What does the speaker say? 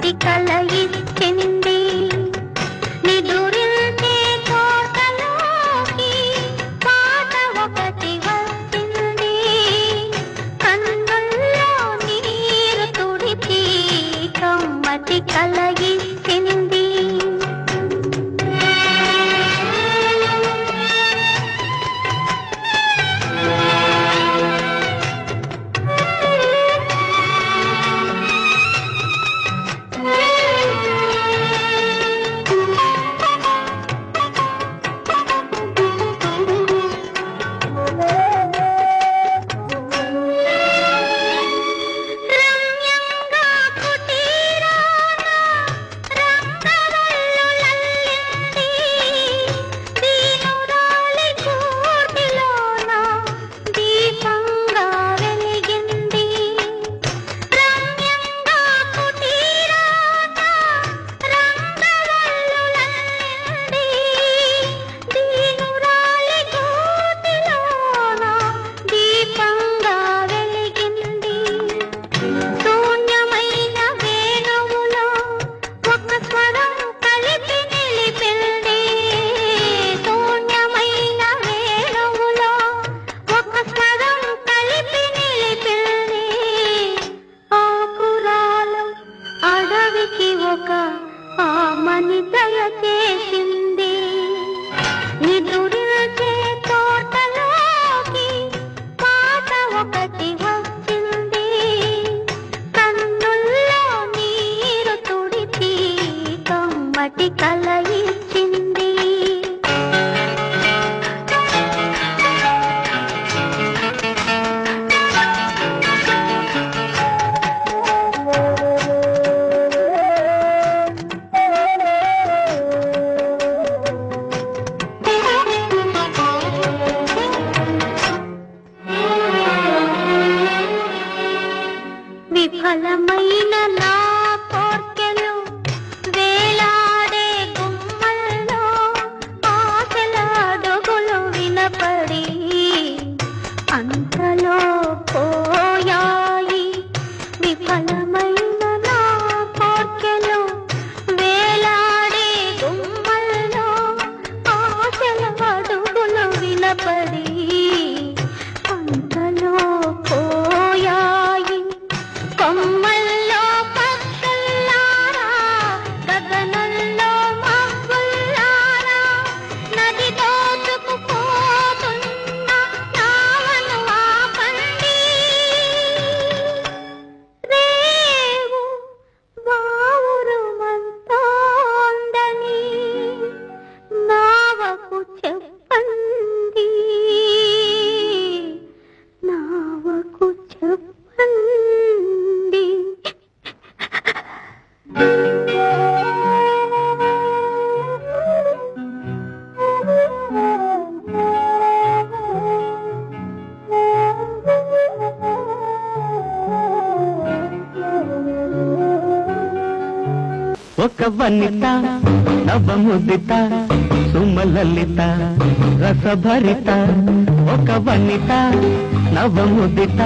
கட்டி கலை ఆ ఆమని దయ చేసింది నిదురిల్చే తోటలోకి పాట ఒకటి వచ్చింది. కన్నుల్లో నీరు తుడిచి కమ్మటి కలయించింది. ఒక వనిత నవముదిత సుమలలిత రసభరిత. ఒక వనిత నవముదిత.